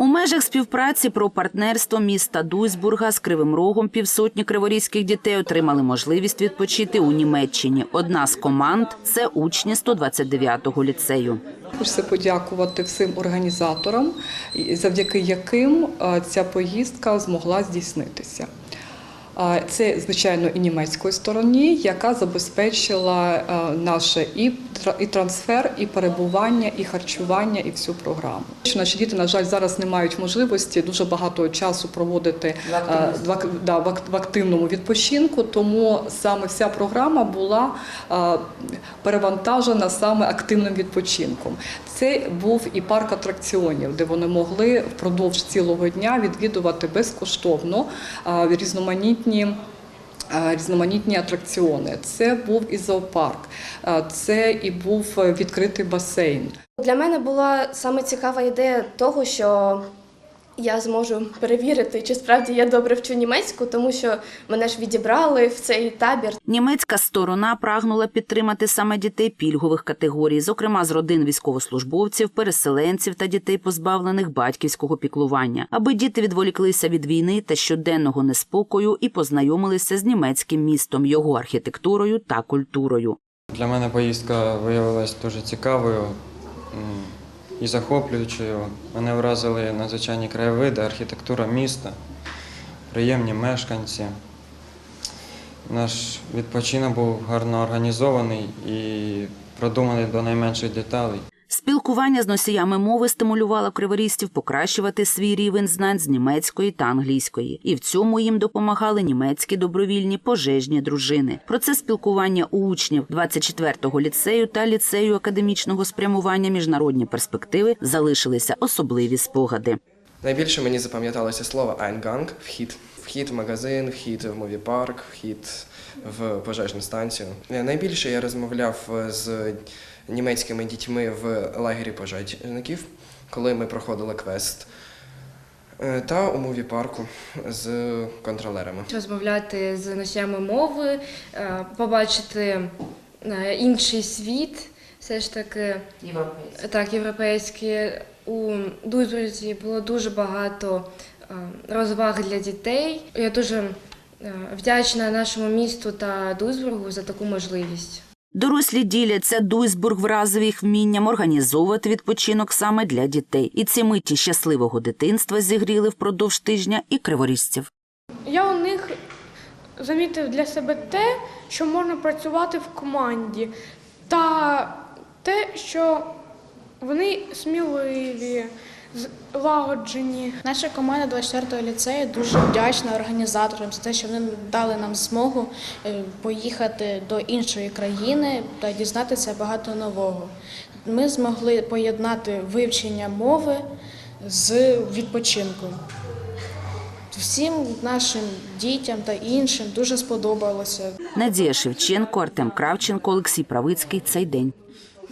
У межах співпраці про партнерство міста Дуйсбурга з Кривим Рогом півсотні криворізьких дітей отримали можливість відпочити у Німеччині. Одна з команд це учні 129-го ліцею. Хочеться подякувати всім організаторам, завдяки яким е, ця поїздка змогла здійснитися. Це, звичайно, і німецької стороні, яка забезпечила наше і і трансфер, і перебування, і харчування, і всю програму. Наші діти, на жаль, зараз не мають можливості дуже багато часу проводити в да, в активному відпочинку, тому саме вся програма була перевантажена саме активним відпочинком. Це був і парк атракціонів, де вони могли впродовж цілого дня відвідувати безкоштовно е, різноманітні. е, Різноманітні атракціони. Це був і зоопарк, е, це і був відкритий басейн. Для мене була саме цікава ідея того, що я зможу перевірити, чи справді я добре вчу німецьку, тому що мене ж відібрали в цей табір. Німецька сторона прагнула підтримати саме дітей пільгових категорій, зокрема з родин військовослужбовців, переселенців та дітей, позбавлених батьківського піклування, аби діти відволіклися від війни та щоденного неспокою і познайомилися з німецьким містом, його архітектурою та культурою. Для мене поїздка виявилась дуже цікавою і захоплюючою. Мене вразили надзвичайні краєвиди, архітектура міста, приємні мешканці. Наш відпочинок був гарно організований і продуманий до найменших деталей. Спілкування з носіями мови стимулювало криворістів покращувати свій рівень знань з німецької та англійської, і в цьому їм допомагали німецькі добровільні пожежні дружини. Про це спілкування у учнів 24-го ліцею та ліцею академічного спрямування міжнародні перспективи залишилися особливі спогади. Найбільше мені запам'яталося слово Eingang – вхід. Вхід в магазин, вхід в мові-парк, вхід в пожежну станцію. Е, Найбільше я розмовляв е, з німецькими дітьми в лагері пожежників, коли ми проходили квест. Е, Та у мові-парку з контролерами. розмовляти з носіями мови, побачити інший світ, все ж таки європейський. Так, європейський. У Дуйсбурзі було дуже багато розваг для дітей. Я дуже вдячна нашому місту та Дуйсбургу за таку можливість. Дорослі діляться Дуйсбург вразив їх вмінням організовувати відпочинок саме для дітей. І ці миті щасливого дитинства зігріли впродовж тижня і криворізців. Я у них замітив для себе те, що можна працювати в команді, та те, що вони сміливі, злагоджені. Наша команда 24-го ліцею дуже вдячна організаторам за те, що вони дали нам змогу е, поїхати до іншої країни та дізнатися багато нового. Ми змогли поєднати вивчення мови з відпочинком. Всім нашим дітям та іншим дуже сподобалося. Надія Шевченко, Артем Кравченко, Олексій Правицький. Цей день.